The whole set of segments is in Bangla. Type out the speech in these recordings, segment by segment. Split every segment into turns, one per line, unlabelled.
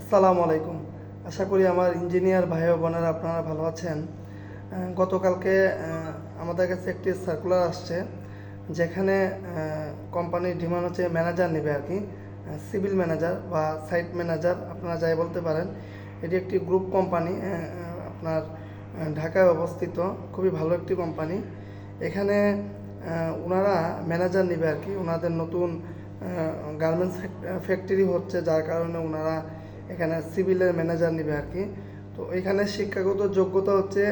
আসসালামু আলাইকুম। আশা করি আমার ইঞ্জিনিয়ার ভাই বোনেরা আপনারা ভালো আছেন। গতকালকে আমাদের কাছে একটি সার্কুলার আসছে, যেখানে কোম্পানির ডিমান্ড হচ্ছে ম্যানেজার নেবে আর কি সিভিল ম্যানেজার বা সাইট ম্যানেজার আপনারা যাই বলতে পারেন। এটি একটি গ্রুপ কোম্পানি আপনার ঢাকায় অবস্থিত, খুবই ভালো একটি কোম্পানি এখানে ওনারা ম্যানেজার নেবে আর কি ওনাদের নতুন গার্মেন্টস ফ্যাক্টরি হচ্ছে, যার কারণে ওনারা এখানে সিভিলের ম্যানেজার নেবে আর কি। তো এখানে শিক্ষাগত যোগ্যতা হচ্ছে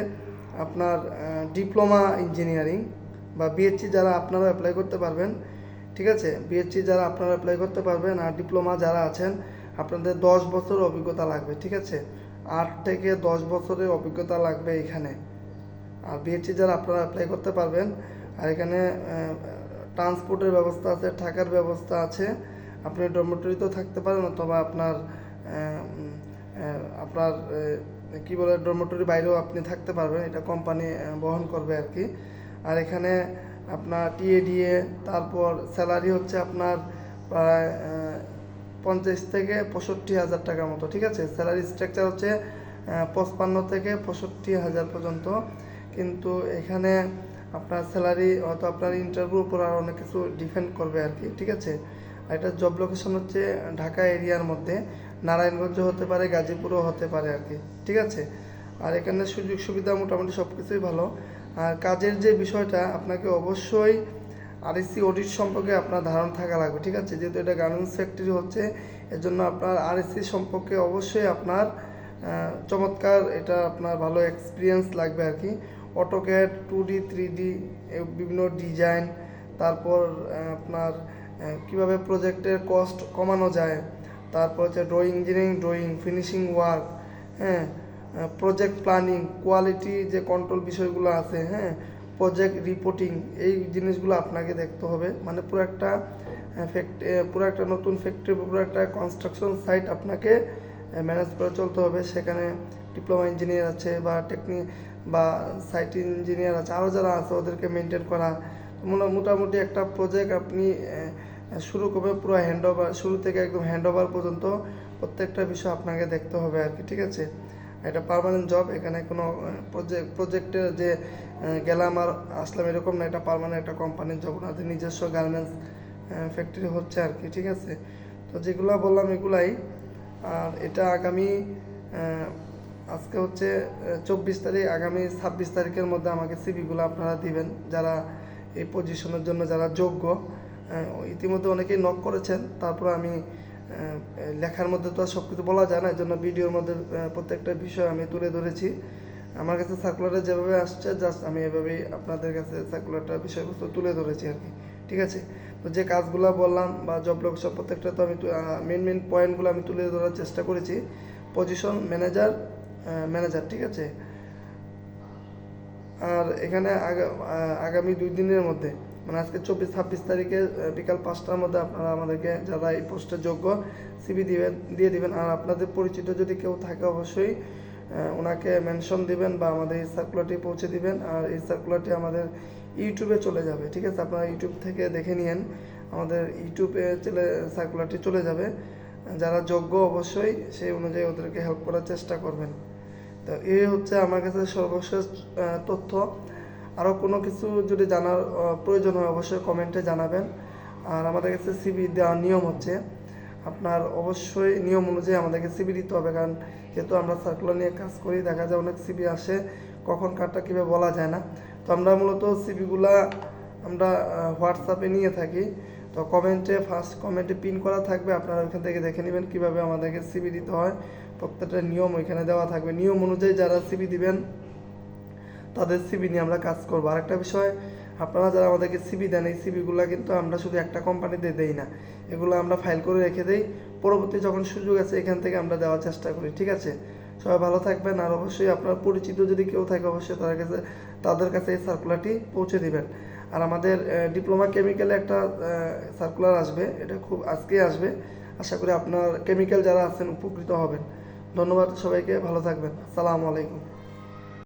আপনার ডিপ্লোমা ইঞ্জিনিয়ারিং বা বিএসসি যারা আপনারা অ্যাপ্লাই করতে পারবেন, ঠিক আছে? বিএসসি যারা আপনারা অ্যাপ্লাই করতে পারবেন আর ডিপ্লোমা যারা আছেন, আপনাদের দশ বছর অভিজ্ঞতা লাগবে, ঠিক আছে? আট থেকে দশ বছরের অভিজ্ঞতা লাগবে এখানে। আর বিএসসি যারা আপনারা অ্যাপ্লাই করতে পারবেন, আর এখানে ট্রান্সপোর্টের ব্যবস্থা আছে, থাকার ব্যবস্থা আছে আপনি ডরমেটরিতেও থাকতে পারেন অথবা আপনার আপনার কি বলে ডরমেটরি বাইরেও আপনি থাকতে পারবেন। এটা কোম্পানি বহন করবে আর কি। আর এখানে আপনার টিএডিএ তারপর স্যালারি হচ্ছে আপনার প্রায় পঞ্চাশ থেকে পঁয়ষট্টি হাজার টাকার মতো, ঠিক আছে? স্যালারি স্ট্রাকচার হচ্ছে পঁচপান্ন থেকে পঁয়ষট্টি হাজার পর্যন্ত। কিন্তু এখানে আপনার স্যালারি হয়তো আপনার ইন্টারভিউর উপর আর অনেক কিছু ডিপেন্ড করবে আর কি, ঠিক আছে? আর এটা জব লোকেশন হচ্ছে ঢাকা এরিয়ার মধ্যে। নারায়ণগঞ্জ হতে পারে, গাজীপুরও হতে পারে আর কি, ঠিক আছে? আর এখানে সুযোগ সুবিধা মোটামুটি সব কিছুই ভালো। আর কাজের যে বিষয়টা, আপনাকে অবশ্যই আরএসসি অডিট সম্পর্কে আপনার ধারণা থাকা লাগবে, ঠিক আছে? যেহেতু এটা গার্মেন্টস ফ্যাক্টরি হচ্ছে এর জন্য আপনার আরএসসি সম্পর্কে অবশ্যই আপনার চমৎকার এটা আপনার ভালো এক্সপিরিয়েন্স লাগবে আর কি। AutoCAD two D three D বিভিন্ন ডিজাইন তারপর আপনার কীভাবে প্রজেক্টের কস্ট কমানো যায় তারপর হচ্ছে drawing engineering drawing finishing work হ্যাঁ প্রজেক্ট প্ল্যানিং কোয়ালিটি যে কন্ট্রোল বিষয়গুলো আছে হ্যাঁ প্রজেক্ট রিপোর্টিং এই জিনিসগুলো আপনাকে দেখতে হবে। মানে পুরো একটা ফ্যাক্ট পুরো একটা নতুন ফ্যাক্টরি পুরো একটা কনস্ট্রাকশন সাইট আপনাকে ম্যানেজ করে চলতে হবে। সেখানে ডিপ্লোমা ইঞ্জিনিয়ার আছে বা টেকনিক বা সাইট ইঞ্জিনিয়ার আছে আরও যারা আছে ওদেরকে মেনটেন করা। মোটামুটি একটা প্রজেক্ট আপনি শুরু করবে পুরো হ্যান্ড ওভার শুরু থেকে একদম হ্যান্ড ওভার পর্যন্ত প্রত্যেকটা বিষয় আপনাকে দেখতে হবে আর কি, ঠিক আছে? এটা পারমানেন্ট জব এখানে কোনো প্রজেক্ট প্রজেক্টের যে গেলাম আর আসলাম এরকম না, এটা পারমানেন্ট একটা কোম্পানির জব ওনাদের নিজস্ব গার্মেন্টস ফ্যাক্টরি হচ্ছে আর কি, ঠিক আছে? তো যেগুলো বললাম এগুলাই, আর এটা আগামী আজকে হচ্ছে চব্বিশ তারিখ, আগামী ছাব্বিশ তারিখের মধ্যে আমাকে সিভিগুলো আপনারা দিবেন, যারা এই পজিশনের জন্য যারা যোগ্য। ইতিমধ্যে অনেকেই নক করেছেন। তারপর আমি লেখার মধ্যে তো আর সব কিছু বলা যায় না এই জন্য ভিডিওর মধ্যে প্রত্যেকটা বিষয় আমি তুলে ধরেছি। আমার কাছে সার্কুলারটা যেভাবে আসছে জাস্ট আমি এভাবেই আপনাদের কাছে সার্কুলারটা বিষয়বস্তু তুলে ধরেছি আর কি। ঠিক আছে? তো যে কাজগুলো বললাম বা জব লোক সব প্রত্যেকটা তো আমি মেন মেন পয়েন্টগুলো আমি তুলে ধরার চেষ্টা করেছি। পজিশন ম্যানেজার ম্যানেজার ঠিক আছে? আর এখানে আগা- আগামী দুই দিনের মধ্যে মানে আজকে চব্বিশ, ছাব্বিশ তারিখে বিকাল পাঁচটার মধ্যে আপনারা আমাদেরকে যারা এই পোস্টে যোগ্য সিবি দিবেন, দিয়ে দিবেন। আর আপনাদের পরিচিত যদি কেউ থাকে অবশ্যই ওনাকে মেনশন দিবেন বা আমাদের এই সার্কুলারটি পৌঁছে দিবেন। আর এই সার্কুলারটি আমাদের ইউটিউবে চলে যাবে, ঠিক আছে? আপনারা ইউটিউব থেকে দেখে নিয়েন, আমাদের ইউটিউবে চলে সার্কুলারটি চলে যাবে। যারা যোগ্য অবশ্যই, সেই অনুযায়ী ওদেরকে হেল্প করার চেষ্টা করবেন। তো এই হচ্ছে আমার কাছে সর্বশেষ তথ্য। আরও কোনো কিছু যদি জানার প্রয়োজন হয় অবশ্যই কমেন্টে জানাবেন। আর আমাদের কাছে সিবি দেওয়ার নিয়ম হচ্ছে, আপনার অবশ্যই নিয়ম অনুযায়ী আমাদেরকে সিবি দিতে হবে, কারণ যেহেতু আমরা সার্কুলার নিয়ে কাজ করি, দেখা যায় অনেক সিবি আসে, কখন কারটা কীভাবে বলা যায় না। তো আমরা মূলত সিবিগুলা আমরা হোয়াটসঅ্যাপে নিয়ে থাকি। তো কমেন্টে ফার্স্ট কমেন্টে পিন করা থাকবে, আপনারা ওইখান থেকে দেখে নেবেন কীভাবে আমাদেরকে সিবি দিতে হয়। প্রত্যেকটা নিয়ম ওইখানে দেওয়া থাকবে। নিয়ম অনুযায়ী যারা সিবি দিবেন তাদের সিবি নিয়ে আমরা কাজ করব। আরেকটা বিষয়, আপনারা যারা আমাদেরকে সিবি দেন, এই সিবিগুলো কিন্তু আমরা শুধু একটা কোম্পানিতে দেই না। এগুলো আমরা ফাইল করে রেখে দেই। পরবর্তী যখন সুযোগ আছে, এখান থেকে আমরা দেওয়ার চেষ্টা করি, ঠিক আছে? সবাই ভালো থাকবেন, আর অবশ্যই আপনার পরিচিত যদি কেউ থাকে, অবশ্যই তাদের কাছে তাদের কাছে এই সার্কুলারটি পৌঁছে দিবেন। আর আমাদের ডিপ্লোমা কেমিক্যালে একটা সার্কুলার আসবে, এটা খুব আজকেই আসবে। আশা করি আপনার কেমিক্যাল যারা আছেন, উপকৃত হবেন। ধন্যবাদ সবাইকে, ভালো থাকবেন। আসসালামু আলাইকুম।